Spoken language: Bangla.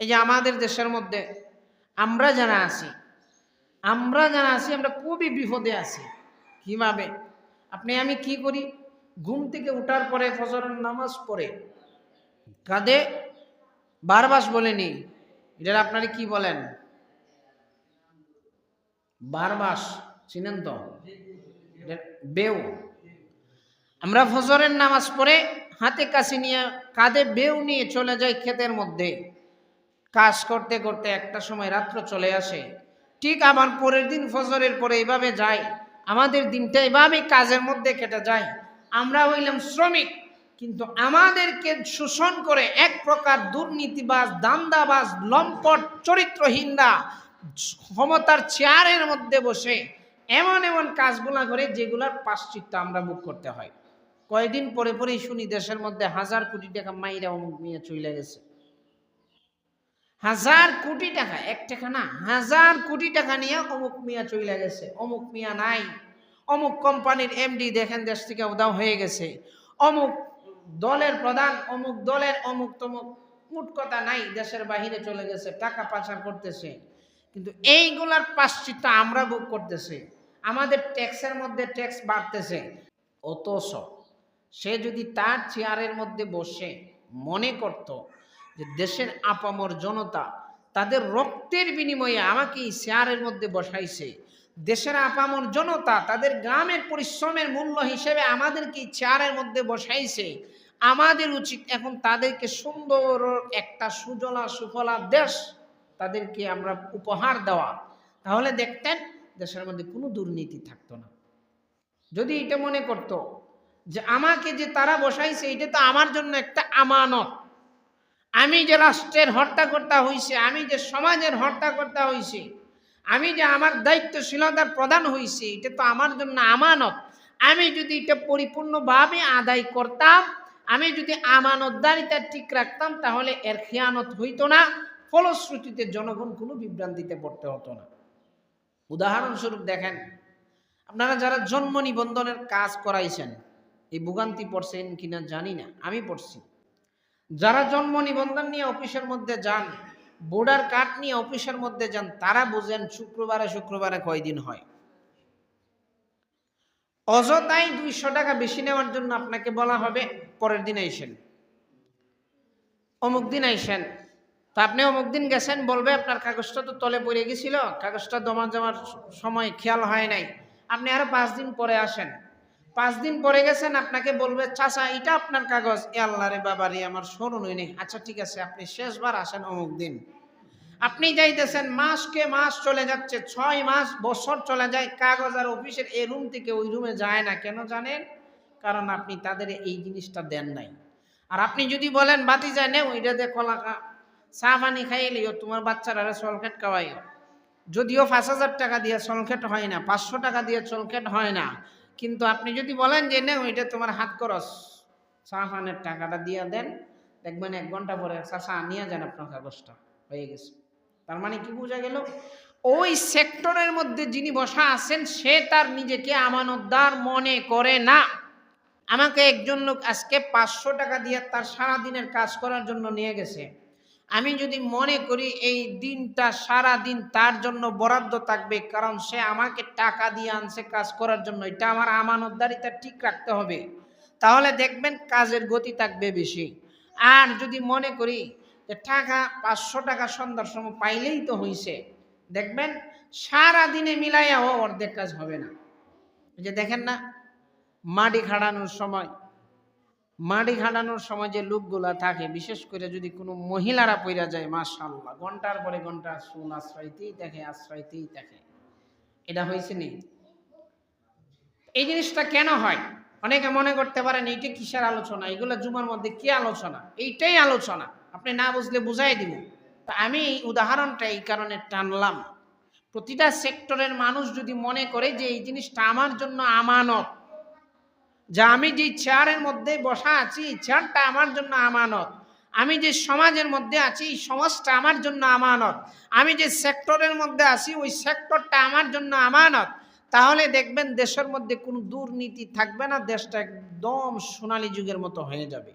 এই যে আমাদের দেশের মধ্যে আমরা যারা আছি, আমরা যারা আছি, আমরা খুবই বিপদে আছি। কীভাবে? আপনি, আমি কি করি? ঘুম থেকে উঠার পরে, ফজরের নামাজ পড়ে কাঁধে বারবাস বলেনি এটার আপনারা কি বলেন? বারবাস, চিনেন তো? বেউ। আমরা ফজরের নামাজ পড়ে, হাতে কাছে নিয়ে কাঁধে বেউ নিয়ে চলে যাই ক্ষেতের মধ্যে। কাজ করতে করতে একটা সময় রাত্র চলে আসে। ঠিক আবার পরের দিন ফজরের পরে এভাবে যাই। আমাদের দিনটা এভাবে কাজের মধ্যে কেটে যায়। আমরা হইলাম শ্রমিক, কিন্তু আমাদেরকে শোষণ করে এক প্রকার দুর্নীতিবাজ, দান্দাবাজ, লম্পট, চরিত্রহীনরা ক্ষমতার চেয়ারের মধ্যে বসে এমন এমন কাজগুলা করে যেগুলার পাশ্চিত্য আমরা মুখ করতে হয়। কয়দিন পরে পরেই শুনি দেশের মধ্যে হাজার কোটি টাকা মাইরা অমুক নিয়ে চলে গেছে। হাজার কোটি টাকা, এক টাকা না হাজার কোটি টাকা নিয়ে অমুক মিয়া চলে গেছে, অমুক মিয়া নাই, অমুক কোম্পানির এমডি দেখেন দেশ থেকে উদাও হয়ে গেছে, অমুক দলের প্রধান, অমুক দলের অমুক তমুক, মুট কথা নাই, দেশের বাহিরে চলে গেছে, টাকা পাচার করতেছে। কিন্তু এইগুলার পাশ্চিত্য আমরা বুক করতেছি, আমাদের ট্যাক্সের মধ্যে ট্যাক্স বাড়তেছে। অতস সে যদি তার চেয়ারের মধ্যে বসে মনে করত যে দেশের আপামর জনতা তাদের রক্তের বিনিময়ে আমাকে এই চেয়ারের মধ্যে বসাইছে। দেশের আপামর জনতা তাদের গ্রামের পরিশ্রমের মূল্য হিসেবে আমাদেরকে চেয়ারের মধ্যে বসাইছে। আমাদের উচিত এখন তাদেরকে সুন্দর একটা সুজলা সুফলা দেশ তাদেরকে আমরা উপহার দেওয়া। তাহলে দেখতেন, দেশের মধ্যে কোনো দুর্নীতি থাকতো না। যদি এটা মনে করত যে আমাকে যে তারা বসাইছে, এটা তো আমার জন্য একটা আমানত। আমি যে রাষ্ট্রের হর্তাকর্তা হইছে, আমি যে সমাজের হর্তাকর্তা হইছি, আমি যে আমার দায়িত্বশীলতার প্রধান হইছি, এটা তো আমার জন্য আমানত। আমি যদি এটা পরিপূর্ণভাবে আদায় করতাম, আমি যদি আমানতদারিতা ঠিক রাখতাম, তাহলে এর খেয়ানত হইতো না, ফলশ্রুতিতে জনগণ কোনো বিভ্রান্তিতে পড়তে হতো না। উদাহরণস্বরূপ দেখেন, আপনারা যারা জন্ম নিবন্ধনের কাজ করাইছেন, এই ভোগান্তি পড়ছেন কিনা জানি না, আমি পড়ছি। যারা জন্ম নিবন্ধন নিয়ে অফিসের মধ্যে যান বোর্ডার কার্ড নিয়ে অফিসের মধ্যে যান, তারা বুঝেন শুক্রবারে শুক্রবারে কয়দিন হয়। অযথাই দুইশো টাকা বেশি নেওয়ার জন্য আপনাকে বলা হবে, পরের দিন আইসেন। অমুক দিন আইসেন। তা আপনি অমুক দিন গেছেন, বলবে আপনার কাগজটা তো তলে পড়ে গেছিল, কাগজটা জমা জমার সময় খেয়াল হয় নাই। আপনি আরও পাঁচ দিন পরে আসেন। পাঁচ দিন পরে গেছেন, আপনাকে বলবে, চাচা, এটা আপনার কাগজ। এ আল্লাহ রে বাবা রে আমার স্মরণ হয়নি। আচ্ছা ঠিক আছে, আপনি শেষবার আসেন অমুক দিন। আপনি যাইতেছেন, মাসকে মাস চলে যাচ্ছে, ছয় মাস, বছর চলে যায়, কাগজ আর অফিসের এই রুম থেকে ওই রুমে যায় না। কেন জানেন? কারণ আপনি তাদের এই জিনিসটা দেন নাই। আর আপনি যদি বলেন বাতি যায় না ওইটা দিয়ে কলা চা পানি খাইলেও তোমার বাচ্চারা সলখেট খাওয়াইও। যদিও পাঁচ হাজার টাকা দিয়ে সলখেট হয় না, পাঁচশো টাকা দিয়ে সলখেট হয় না কিন্তু আপনি যদি বলেন যে না ওইটা তোমার হাত খরচ। চা পানের টাকাটা দিয়ে দেন। দেখবেন এক ঘণ্টা পরে চাষা নিয়ে যান আপনার কাগজটা। হয়ে গেছে। তার মানে কি বোঝা গেল? ওই সেক্টরের মধ্যে যিনি বসা আছেন, সে তার নিজেকে আমানতদার মনে করে না। আমাকে একজন লোক আজকে পাঁচশো টাকা দিয়ে তার সারা দিনের কাজ করার জন্য নিয়ে গেছে। আমি যদি মনে করি এই দিনটা সারা দিন তার জন্য বরাদ্দ থাকবে, কারণ সে আমাকে টাকা দিয়ে আনছে কাজ করার জন্য, এটা আমার আমানতদারিতা ঠিক রাখতে হবে। তাহলে দেখবেন কাজের গতি থাকবে বেশি। আর যদি মনে করি যে টাকা, পাঁচশো টাকা সন্ধ্যার সময় পাইলেই তো হইছে, দেখবেন সারা দিনে মিলাইয়াও অর্ধেক কাজ হবে না। যে দেখেন না, মাটি খাড়ানোর সময় মাটি খাটানোর সময় যে লোকগুলা থাকে, বিশেষ করে যদি কোনো মহিলারা পইরা যায় মাশাল্লাহ ঘণ্টার পরে ঘণ্টা শুন আশ্রয়তেই দেখে আশ্রয়তেই দেখে। এটা হয়েছে নি? এই জিনিসটা কেন হয়? অনেকে মনে করতে পারেন, এইটা কিসের আলোচনা? এগুলো জুমার মধ্যে কি আলোচনা? এইটাই আলোচনা। আপনি না বুঝলে বুঝাই দিব। তা আমি এই উদাহরণটা এই কারণে টানলাম। প্রতিটা সেক্টরের মানুষ যদি মনে করে যে এই জিনিসটা আমার জন্য আমানত যে আমি যে চেয়ারের মধ্যে বসা আছি চেয়ারটা আমার জন্য আমানত। আমি যে সমাজের মধ্যে আছি, এই সমাজটা আমার জন্য আমানত। আমি যে সেক্টরের মধ্যে আছি, ওই সেক্টরটা আমার জন্য আমানত। তাহলে দেখবেন দেশের মধ্যে কোনো দুর্নীতি থাকবে না, দেশটা একদম সোনালি যুগের মতো হয়ে যাবে।